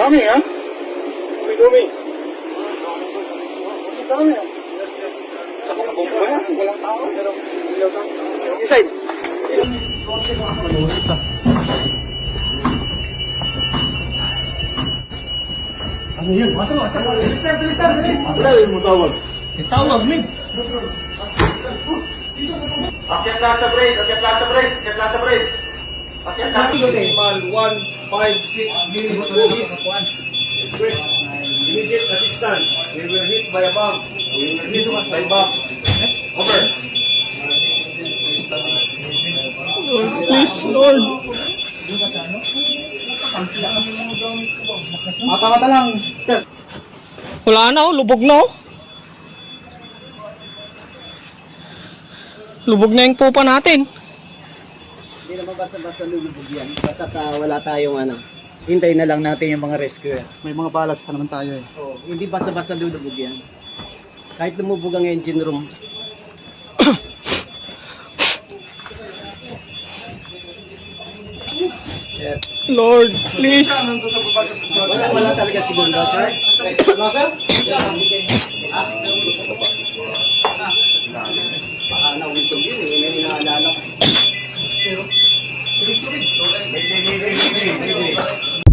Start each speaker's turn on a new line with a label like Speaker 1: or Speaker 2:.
Speaker 1: Dami ha?
Speaker 2: May dumi.
Speaker 1: Dami ha? Ako na bomba yan. Walang tao. Pero, Inside.
Speaker 2: Ano yun? Mata mo, mata mo. Bilisan, bilisan, bilisan. Wala yung mutawag. Itawag, min.
Speaker 1: Akyat lahat sa brace. Akyat lahat sa brace. Akyat lahat sa brace. Akyat lahat.
Speaker 2: Decimal 156 minutes service. Request immediate assistance. We were hit by a bomb. We were hit by bomb. Over.
Speaker 3: Please, Lord.
Speaker 1: Mata-mata lang.
Speaker 3: Wala na, oh. lubog na. oh. Lubog na yung pupa natin.
Speaker 4: Hindi naman basta-basta lulubog yan. Basta ka wala tayong ano. Hintay na lang natin yung mga rescue.
Speaker 1: May mga balas pa naman tayo eh.
Speaker 4: Oh, hindi basta-basta lulubog yan. Kahit lumubog ang engine room. yeah.
Speaker 3: Lord, please.
Speaker 4: Wala, wala talaga siguro, Char. Baka nauntog yun eh. May inaalala ko.
Speaker 2: May, may, may, may, may, may, may.